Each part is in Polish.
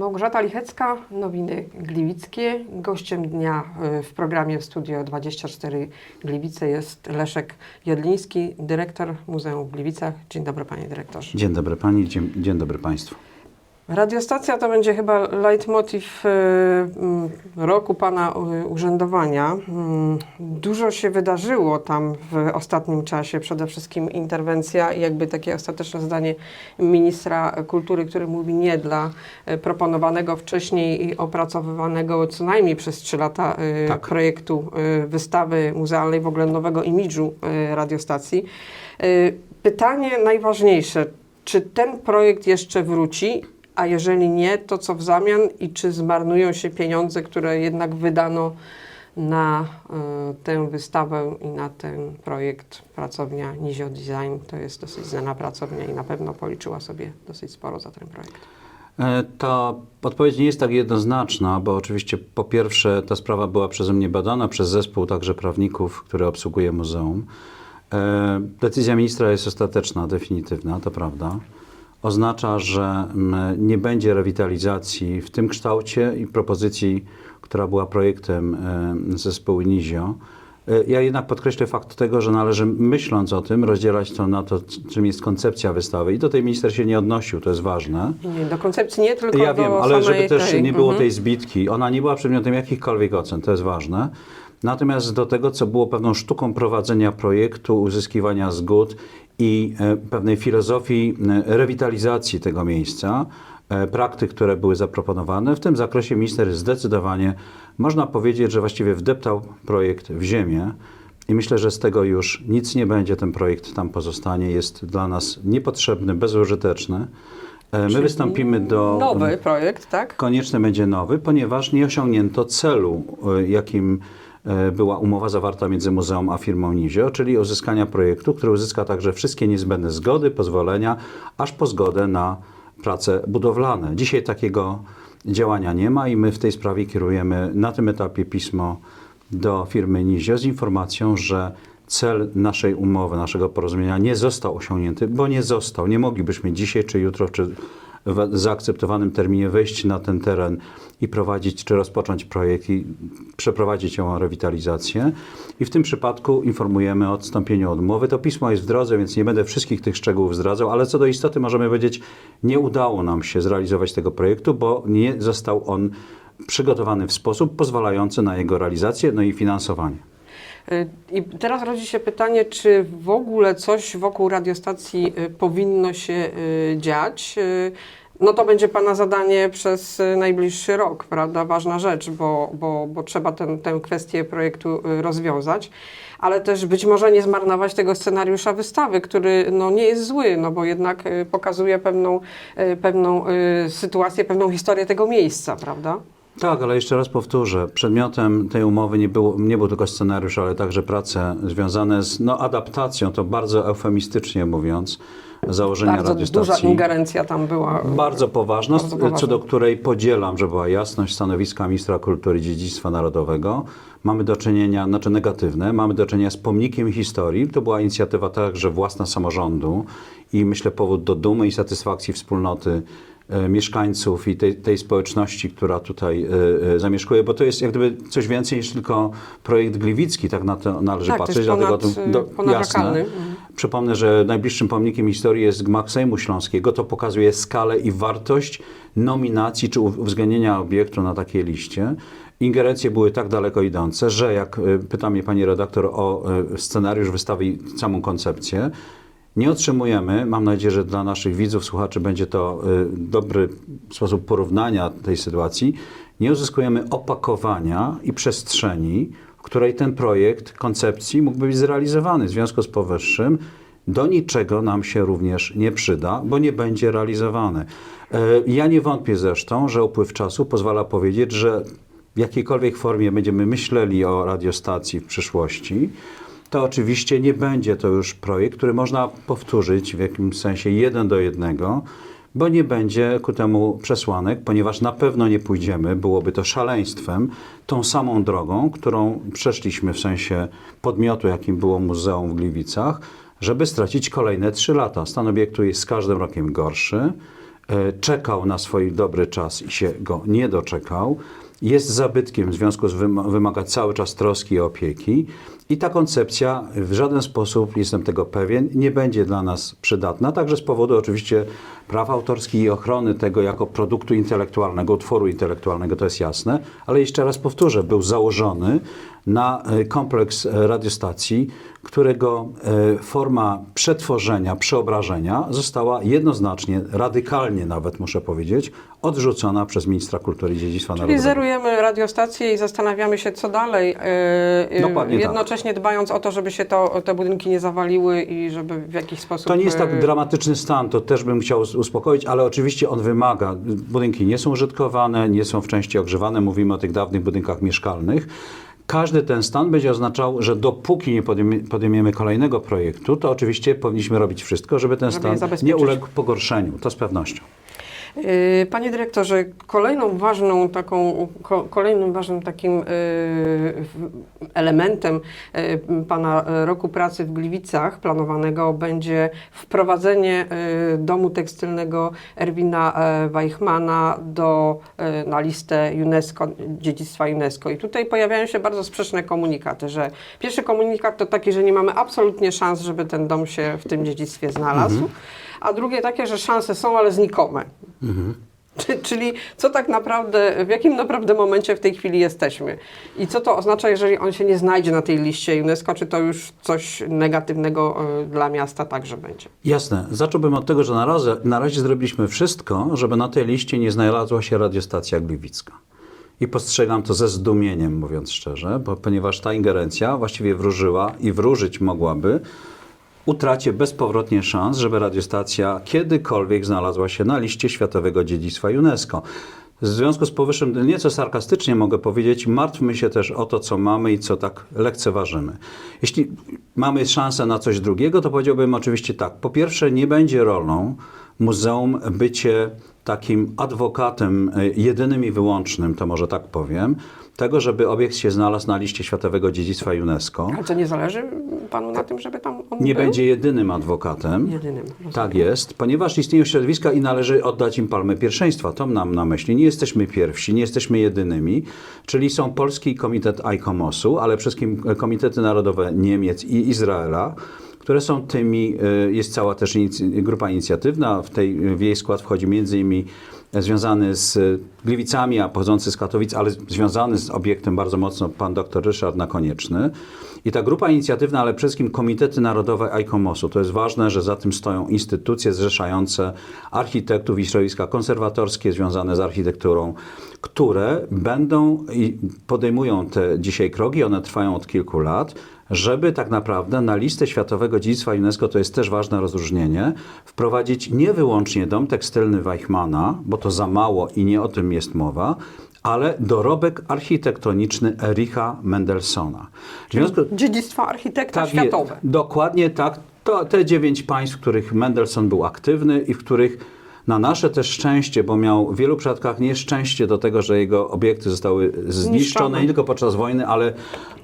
Małgorzata Lichecka, Nowiny Gliwickie. Gościem dnia y, w programie Studio 24 Gliwice jest Leszek Jodliński, dyrektor Muzeum w Gliwicach. Dzień dobry panie dyrektorze. Dzień dobry Pani, dzień, dzień dobry Państwu. Radiostacja to będzie chyba leitmotiv y, mm, roku pana y, urzędowania. Mm, Dużo się wydarzyło tam w ostatnim czasie, przede wszystkim interwencja i jakby takie ostateczne zdanie ministra kultury, który mówi nie dla y, proponowanego wcześniej i opracowywanego co najmniej przez trzy lata Tak. projektu wystawy muzealnej, w ogóle nowego imidżu radiostacji. Pytanie najważniejsze, czy ten projekt jeszcze wróci, a jeżeli nie, to co w zamian i czy zmarnują się pieniądze, które jednak wydano na y, tę wystawę i na ten projekt pracownia Nizio Design. To jest dosyć znana pracownia i na pewno policzyła sobie dosyć sporo za ten projekt. E, Ta odpowiedź nie jest tak jednoznaczna, bo oczywiście po pierwsze ta sprawa była przeze mnie badana przez zespół także prawników, który obsługuje muzeum. E, Decyzja ministra jest ostateczna, definitywna, to prawda. Oznacza, że mm, nie będzie rewitalizacji w tym kształcie i propozycji, która była projektem e, zespołu Nizio. E, Ja jednak podkreślę fakt tego, że należy myśląc o tym rozdzielać to na to, czym jest koncepcja wystawy. I do tej minister się nie odnosił, to jest ważne. Nie, do koncepcji nie, tylko Ja do wiem, ale żeby też tej, nie było mhm. tej zbitki, ona nie była przedmiotem jakichkolwiek ocen, to jest ważne. Natomiast do tego, co było pewną sztuką prowadzenia projektu, uzyskiwania zgód i e, pewnej filozofii e, rewitalizacji tego miejsca, e, praktyk, które były zaproponowane, w tym zakresie minister zdecydowanie, można powiedzieć, że właściwie wdeptał projekt w ziemię. I myślę, że z tego już nic nie będzie, ten projekt tam pozostanie, jest dla nas niepotrzebny, bezużyteczny. My Czyli wystąpimy do. Nowy projekt, tak? Konieczny będzie nowy, ponieważ nie osiągnięto celu, jakim była umowa zawarta między muzeum a firmą Nizio, czyli uzyskania projektu, który uzyska także wszystkie niezbędne zgody, pozwolenia, aż po zgodę na prace budowlane. Dzisiaj takiego działania nie ma i my w tej sprawie kierujemy na tym etapie pismo do firmy Nizio z informacją, że cel naszej umowy, naszego porozumienia nie został osiągnięty, bo nie został. Nie moglibyśmy dzisiaj, czy jutro, czy w zaakceptowanym terminie wejść na ten teren i prowadzić, czy rozpocząć projekt i przeprowadzić ją rewitalizację. I w tym przypadku informujemy o odstąpieniu od umowy. To pismo jest w drodze, więc nie będę wszystkich tych szczegółów zdradzał, ale co do istoty możemy powiedzieć, nie udało nam się zrealizować tego projektu, bo nie został on przygotowany w sposób pozwalający na jego realizację, no i finansowanie. Y, I teraz rodzi się pytanie, czy w ogóle coś wokół radiostacji y, powinno się y, dziać? No to będzie Pana zadanie przez najbliższy rok, prawda? Ważna rzecz, bo, bo, bo trzeba ten, tę kwestię projektu rozwiązać, ale też być może nie zmarnować tego scenariusza wystawy, który no, nie jest zły, no bo jednak pokazuje pewną, pewną sytuację, pewną historię tego miejsca, prawda? Tak, ale jeszcze raz powtórzę. Przedmiotem tej umowy nie, było, nie był tylko scenariusz, ale także prace związane z no, adaptacją, to bardzo eufemistycznie mówiąc, założenia Bardzo duża radiostacji. ingerencja tam była. Bardzo poważna, Bardzo poważna. co do której podzielam, że była jasność stanowiska ministra kultury i dziedzictwa narodowego. Mamy do czynienia, znaczy negatywne, mamy do czynienia z pomnikiem historii. To była inicjatywa także własna samorządu i myślę powód do dumy i satysfakcji wspólnoty mieszkańców i tej, tej społeczności, która tutaj e, e, zamieszkuje, bo to jest jak gdyby coś więcej niż tylko projekt gliwicki, tak na to należy Tak, to patrzeć. jest ponad, dlatego o tym- y, ponadlokalny. Mhm. Przypomnę, że najbliższym pomnikiem historii jest gmach Sejmu Śląskiego. To pokazuje skalę i wartość nominacji czy uwzględnienia obiektu na takiej liście. Ingerencje były tak daleko idące, że jak pyta mnie pani redaktor o scenariusz wystawy i samą koncepcję, nie otrzymujemy, mam nadzieję, że dla naszych widzów, słuchaczy będzie to y, dobry sposób porównania tej sytuacji, nie uzyskujemy opakowania i przestrzeni, w której ten projekt koncepcji mógłby być zrealizowany. W związku z powyższym do niczego nam się również nie przyda, bo nie będzie realizowany. Ja nie wątpię zresztą, że upływ czasu pozwala powiedzieć, że w jakiejkolwiek formie będziemy myśleli o radiostacji w przyszłości, to oczywiście nie będzie to już projekt, który można powtórzyć w jakimś sensie jeden do jednego, bo nie będzie ku temu przesłanek, ponieważ na pewno nie pójdziemy, byłoby to szaleństwem, tą samą drogą, którą przeszliśmy w sensie podmiotu, jakim było Muzeum w Gliwicach, żeby stracić kolejne trzy lata. Stan obiektu jest z każdym rokiem gorszy. e, czekał na swój dobry czas i się go nie doczekał, jest zabytkiem, w związku z wym- wymaga cały czas troski i opieki. I ta koncepcja w żaden sposób, jestem tego pewien, nie będzie dla nas przydatna, także z powodu oczywiście praw autorskich i ochrony tego jako produktu intelektualnego, utworu intelektualnego, to jest jasne, ale jeszcze raz powtórzę, był założony na e, kompleks e, radiostacji, którego e, forma przetworzenia, przeobrażenia została jednoznacznie, radykalnie nawet muszę powiedzieć, odrzucona przez ministra kultury i dziedzictwa Czyli narodowego. zerujemy radiostację i zastanawiamy się, co dalej, e, e, Dokładnie tak. jednocześnie dbając o to, żeby się to, te budynki nie zawaliły i żeby w jakiś sposób... To nie jest e, tak dramatyczny stan, to też bym chciał us- uspokoić, ale oczywiście on wymaga. Budynki nie są użytkowane, nie są w części ogrzewane, mówimy o tych dawnych budynkach mieszkalnych. Każdy ten stan będzie oznaczał, że dopóki nie podejmie, podejmiemy kolejnego projektu, to oczywiście powinniśmy robić wszystko, żeby ten stan nie uległ pogorszeniu. To z pewnością. Yy, Panie dyrektorze, kolejną ważną taką, ko, kolejnym ważnym takim w- elementem yy, Pana roku pracy w Gliwicach planowanego będzie wprowadzenie domu tekstylnego Erwina e, Weichmana do, yy, na listę UNESCO, dziedzictwa UNESCO. I tutaj pojawiają się bardzo sprzeczne komunikaty, że pierwszy komunikat to taki, że nie mamy absolutnie szans, żeby ten dom się w tym dziedzictwie znalazł, a drugie takie, że szanse są, ale znikome. Czy- Czyli co tak naprawdę, w jakim naprawdę momencie w tej chwili jesteśmy? I co to oznacza, jeżeli on się nie znajdzie na tej liście UNESCO? Czy to już coś negatywnego y, dla miasta także będzie? Jasne. Zacząłbym od tego, że na razie, na razie zrobiliśmy wszystko, żeby na tej liście nie znalazła się radiostacja Gliwicka. I postrzegam to ze zdumieniem, mówiąc szczerze, bo, ponieważ ta ingerencja właściwie wróżyła i wróżyć mogłaby utracie bezpowrotnie szans, żeby radiostacja kiedykolwiek znalazła się na liście Światowego Dziedzictwa UNESCO. W związku z powyższym, nieco sarkastycznie mogę powiedzieć, martwmy się też o to, co mamy i co tak lekceważymy. Jeśli mamy szansę na coś drugiego, to powiedziałbym oczywiście tak. Po pierwsze, nie będzie rolą muzeum bycie takim adwokatem e, jedynym i wyłącznym, to może tak powiem, tego, żeby obiekt się znalazł na liście Światowego Dziedzictwa UNESCO. Ale co nie zależy Panu na tym, żeby tam on Nie był? będzie jedynym adwokatem. Jedynym. rozumiem. Tak jest, ponieważ istnieją środowiska i należy oddać im palmę pierwszeństwa. To mam na myśli. Nie jesteśmy pierwsi, nie jesteśmy jedynymi, czyli są Polski Komitet ICOMOS-u, ale przede wszystkim Komitety Narodowe Niemiec i Izraela, które są tymi, y, jest cała też grupa inicjatywna, w, tej, w jej skład wchodzi między innymi związany z Gliwicami, a pochodzący z Katowic, ale związany z obiektem bardzo mocno pan dr Ryszard Nakonieczny. I ta grupa inicjatywna, ale przede wszystkim Komitety Narodowe ICOMOS-u, to jest ważne, że za tym stoją instytucje zrzeszające architektów i środowiska konserwatorskie związane z architekturą, które będą i podejmują te dzisiaj kroki, one trwają od kilku lat, żeby tak naprawdę na listę Światowego Dziedzictwa UNESCO, to jest też ważne rozróżnienie, wprowadzić nie wyłącznie dom tekstylny Weichmana, bo to za mało i nie o tym jest mowa, ale dorobek architektoniczny Ericha Mendelssohna. W związku, Dziedzictwa architekta tak, światowe. Dokładnie tak. To te dziewięć państw, w których Mendelssohn był aktywny i w których na nasze też szczęście, bo miał w wielu przypadkach nieszczęście do tego, że jego obiekty zostały zniszczone, nie tylko podczas wojny, ale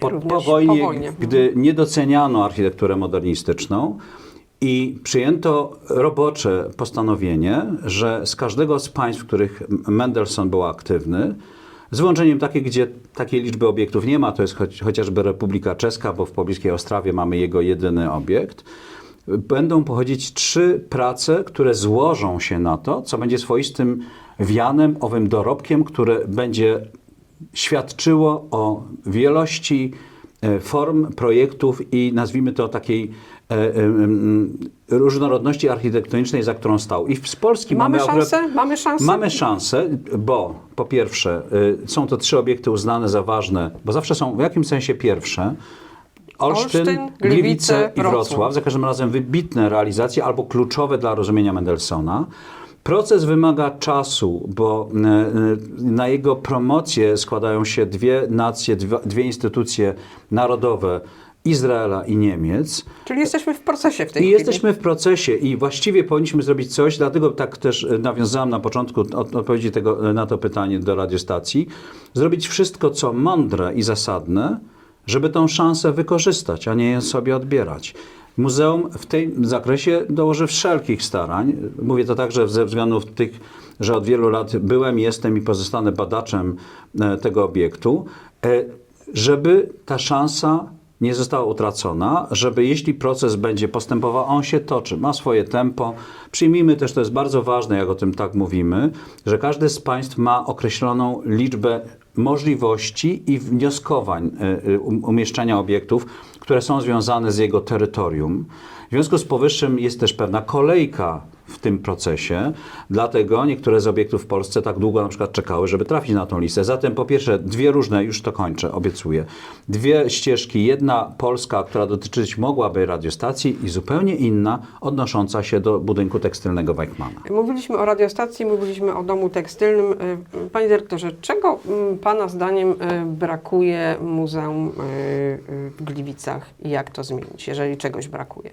po, po po wojnie, wojnie. gdy nie doceniano architekturę modernistyczną. I przyjęto robocze postanowienie, że z każdego z państw, w których Mendelssohn był aktywny, z wyłączeniem takich, gdzie takiej liczby obiektów nie ma, to jest choć, chociażby Republika Czeska, bo w pobliskiej Ostrawie mamy jego jedyny obiekt, będą pochodzić trzy prace, które złożą się na to, co będzie swoistym wianem, owym dorobkiem, które będzie świadczyło o wielości e, form, projektów i nazwijmy to takiej e, e, różnorodności architektonicznej, za którą stał. I z Polski Mamy mamy, szansę? Mamy szansę? Mamy szansę, bo po pierwsze y, są to trzy obiekty uznane za ważne, bo zawsze są w jakimś sensie pierwsze. Olsztyn, Olsztyn, Gliwice Gliwice, i Wrocław. Wrocław. Za każdym razem wybitne realizacje albo kluczowe dla rozumienia Mendelssohna. Proces wymaga czasu, bo y, y, na jego promocję składają się dwie nacje, dwie, instytucje narodowe Izraela i Niemiec. Czyli jesteśmy w procesie w tej I chwili. jesteśmy w procesie i właściwie powinniśmy zrobić coś, dlatego tak też e, nawiązałem na początku od, odpowiedzi tego, e, na to pytanie do radiostacji, zrobić wszystko, co mądre i zasadne, żeby tą szansę wykorzystać, a nie ją sobie odbierać. Muzeum w tym zakresie dołoży wszelkich starań. Mówię to także ze względów tych, że od wielu lat byłem, jestem i pozostanę badaczem e, tego obiektu, e, żeby ta szansa nie została utracona, żeby jeśli proces będzie postępował, on się toczy, ma swoje tempo. Przyjmijmy też, to jest bardzo ważne, jak o tym tak mówimy, że każdy z państw ma określoną liczbę możliwości i wnioskowań e, e, um- umieszczenia obiektów, które są związane z jego terytorium. W związku z powyższym jest też pewna kolejka w tym procesie, dlatego niektóre z obiektów w Polsce tak długo na przykład czekały, żeby trafić na tą listę. Zatem po pierwsze dwie różne, już to kończę, obiecuję, dwie ścieżki, jedna polska, która dotyczyć mogłaby radiostacji i zupełnie inna odnosząca się do budynku tekstylnego Weichmana. Mówiliśmy o radiostacji, mówiliśmy o domu tekstylnym. Y, Panie dyrektorze, czego mm, Pana zdaniem y, brakuje Muzeum y, w Gliwicach i jak to zmienić, jeżeli czegoś brakuje?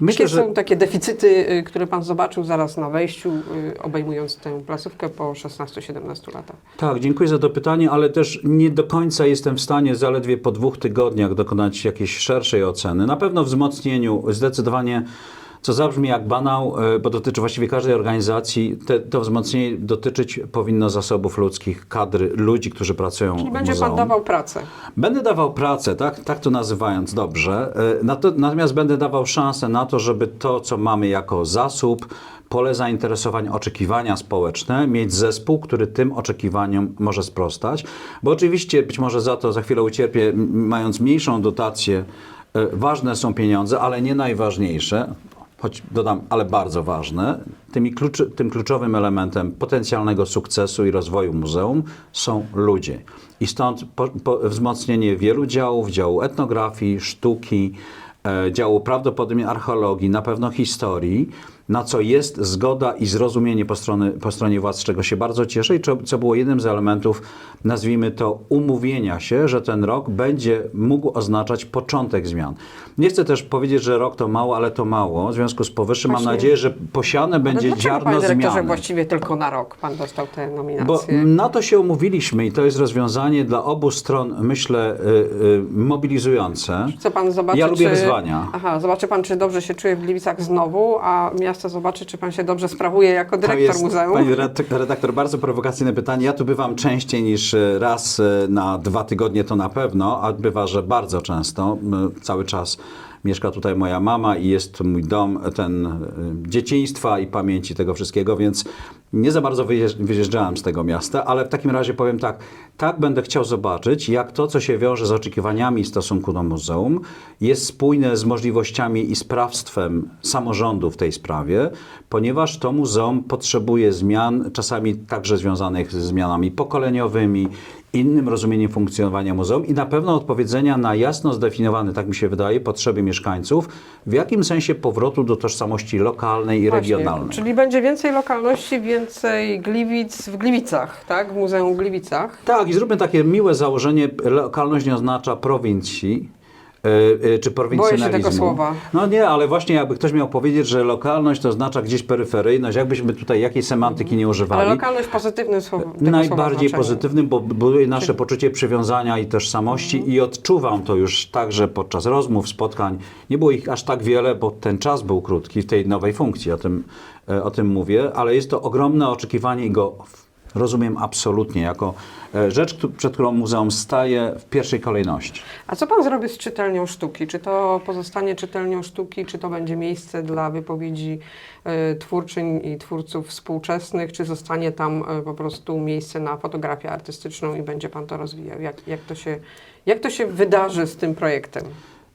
Myślę, Jakie że są takie deficyty, y, które Pan zobaczył zaraz na wejściu, y, obejmując tę placówkę po 16-17 latach? Tak, dziękuję za to pytanie, ale też nie do końca jestem w stanie zaledwie po dwóch tygodniach dokonać jakiejś szerszej oceny. Na pewno wzmocnieniu zdecydowanie, co zabrzmi jak banał, e, bo dotyczy właściwie każdej organizacji, te, to wzmocnienie dotyczyć powinno zasobów ludzkich, kadry, ludzi, którzy pracują Czyli będzie muzeum. Pan dawał pracę. Będę dawał pracę, tak, tak to nazywając dobrze. E, na to- Natomiast będę dawał szansę na to, żeby to, co mamy jako zasób, pole zainteresowań, oczekiwania społeczne, mieć zespół, który tym oczekiwaniom może sprostać. Bo oczywiście być może za to za chwilę ucierpię, mając mniejszą dotację. E, Ważne są pieniądze, ale nie najważniejsze choć dodam, ale bardzo ważne, tym kluczowym elementem potencjalnego sukcesu i rozwoju muzeum są ludzie. I stąd po, po, wzmocnienie wielu działów, działu etnografii, sztuki, e, działu prawdopodobnie archeologii, na pewno historii, na co jest zgoda i zrozumienie po, strony, po stronie władz, z czego się bardzo cieszę i co, co było jednym z elementów, nazwijmy to, umówienia się, że ten rok będzie mógł oznaczać początek zmian. Nie chcę też powiedzieć, że rok to mało, ale to mało. W związku z powyższym mam Właśnie. nadzieję, że posiane będzie Ale ziarno Panie dyrektorze, zmiany. właściwie tylko na rok Pan dostał tę Bo nominację? na to się umówiliśmy i to jest rozwiązanie dla obu stron, myślę, y, y, mobilizujące. Co pan zobaczy, Ja lubię czy... wyzwania. Aha, zobaczy pan, czy dobrze się czuje w Gliwicach znowu, a miasto zobaczy, czy pan się dobrze sprawuje jako dyrektor to jest, muzeum. Pani red- redaktor, bardzo prowokacyjne pytanie. Ja tu bywam częściej niż e, raz e, na dwa tygodnie, to na pewno, a bywa, że bardzo często. Cały czas mieszka tutaj moja mama i jest mój dom, ten e, dzieciństwa i pamięci tego wszystkiego, więc nie za bardzo wyjeżdż- wyjeżdżałem z tego miasta, ale w takim razie powiem tak, tak będę chciał zobaczyć, jak to, co się wiąże z oczekiwaniami w stosunku do muzeum, jest spójne z możliwościami i sprawstwem samorządu w tej sprawie, ponieważ to muzeum potrzebuje zmian, czasami także związanych ze zmianami pokoleniowymi, innym rozumieniem funkcjonowania muzeum i na pewno odpowiedzenia na jasno zdefiniowane, tak mi się wydaje, potrzeby mieszkańców, w jakim sensie powrotu do tożsamości lokalnej i Właśnie, regionalnej. Czyli będzie więcej lokalności, więcej Gliwic w Gliwicach, tak? W Muzeum w Gliwicach. Tak, i zróbmy takie miłe założenie. Lokalność nie oznacza prowincji. E, e, Czy prowincjonalizmu. tego słowa. No nie, ale właśnie jakby ktoś miał powiedzieć, że lokalność to oznacza gdzieś peryferyjność, jakbyśmy tutaj jakiej semantyki nie używali. Ale lokalność w pozytywnym słowa Najbardziej znaczeniu. pozytywnym, bo buduje nasze poczucie przywiązania i tożsamości i odczuwam to już także podczas rozmów, spotkań. Nie było ich aż tak wiele, bo ten czas był krótki w tej nowej funkcji, o tym, e, o tym mówię, ale jest to ogromne oczekiwanie i go w- rozumiem absolutnie jako e, rzecz, przed którą muzeum staje w pierwszej kolejności. A co pan zrobi z czytelnią sztuki? Czy to pozostanie czytelnią sztuki, czy to będzie miejsce dla wypowiedzi e, twórczyń i twórców współczesnych, czy zostanie tam e, po prostu miejsce na fotografię artystyczną i będzie pan to rozwijał? Jak, jak, to, się, jak to się wydarzy z tym projektem?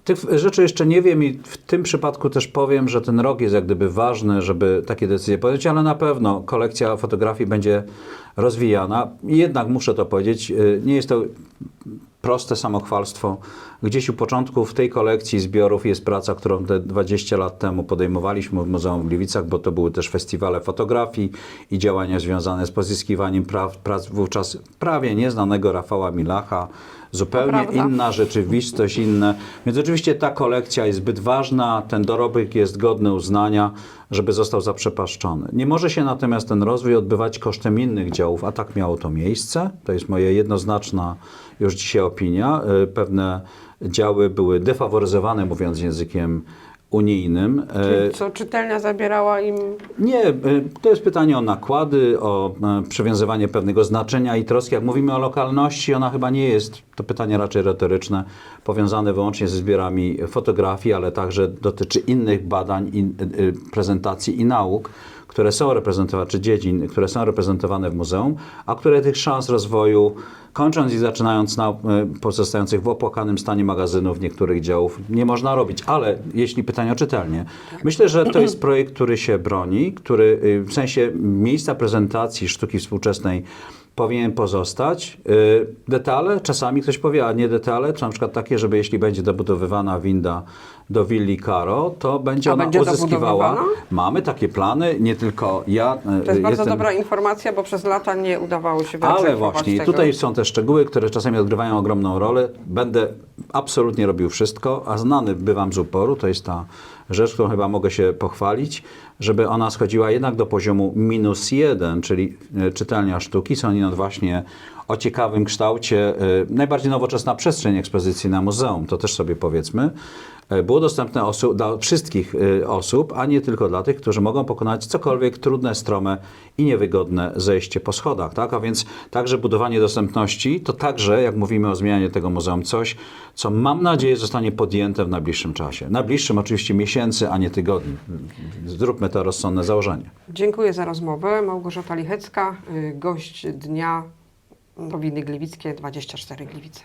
Tych rzeczy jeszcze nie wiem i w tym przypadku też powiem, że ten rok jest jak gdyby ważny, żeby takie decyzje podjąć, ale na pewno kolekcja fotografii będzie rozwijana. Jednak muszę to powiedzieć, y, nie jest to proste samochwalstwo. Gdzieś u początku w tej kolekcji zbiorów jest praca, którą te 20 lat temu podejmowaliśmy w Muzeum w Gliwicach, bo to były też festiwale fotografii i działania związane z pozyskiwaniem praw, prac wówczas prawie nieznanego Rafała Milacha. Zupełnie inna rzeczywistość, inne. Więc oczywiście ta kolekcja jest zbyt ważna, ten dorobek jest godny uznania, żeby został zaprzepaszczony. Nie może się natomiast ten rozwój odbywać kosztem innych działów, a tak miało to miejsce. To jest moja jednoznaczna już dzisiaj opinia. Y, Pewne działy były defaworyzowane, mówiąc językiem unijnym. e, Czyli co czytelnia zabierała im Nie, y, to jest pytanie o nakłady, o e, przywiązywanie pewnego znaczenia i troski. Jak mówimy o lokalności, ona chyba nie jest, to pytanie raczej retoryczne, powiązane wyłącznie ze zbiorami fotografii, ale także dotyczy innych badań, in, prezentacji i nauk, które są reprezentowane, czy dziedzin, które są reprezentowane w muzeum, a które tych szans rozwoju, kończąc i zaczynając na y, pozostających w opłakanym stanie magazynów niektórych działów, nie można robić. Ale jeśli pytanie o czytelnię, myślę, że to jest projekt, który się broni, który y, w sensie miejsca prezentacji sztuki współczesnej powinien pozostać. Y, Detale, czasami ktoś powie, a nie detale, czy na przykład takie, żeby jeśli będzie dobudowywana winda do willi Caro, to będzie A ona będzie uzyskiwała. Mamy takie plany, nie tylko ja. y, To jest bardzo jestem- dobra informacja, bo przez lata nie udawało się ale właśnie, tego. tutaj są te szczegóły, które czasami odgrywają ogromną rolę. Będę absolutnie robił wszystko, a znany bywam z uporu, to jest ta rzecz, którą chyba mogę się pochwalić, żeby ona schodziła jednak do poziomu minus jeden, czyli e, czytelnia sztuki, Soninot właśnie o ciekawym kształcie, e, najbardziej nowoczesna przestrzeń ekspozycyjna muzeum, to też sobie powiedzmy, e, było dostępne dla wszystkich e, osób, a nie tylko dla tych, którzy mogą pokonać cokolwiek trudne, strome i niewygodne zejście po schodach. Tak? A więc także budowanie dostępności to także, jak mówimy o zmianie tego muzeum, coś, co mam nadzieję zostanie podjęte w najbliższym czasie. Najbliższym oczywiście miesięcy, a nie tygodni. Zróbmy to rozsądne założenie. Dziękuję za rozmowę. Małgorzata Lichecka, y, gość dnia Powiny Gliwickie, 24 Gliwice.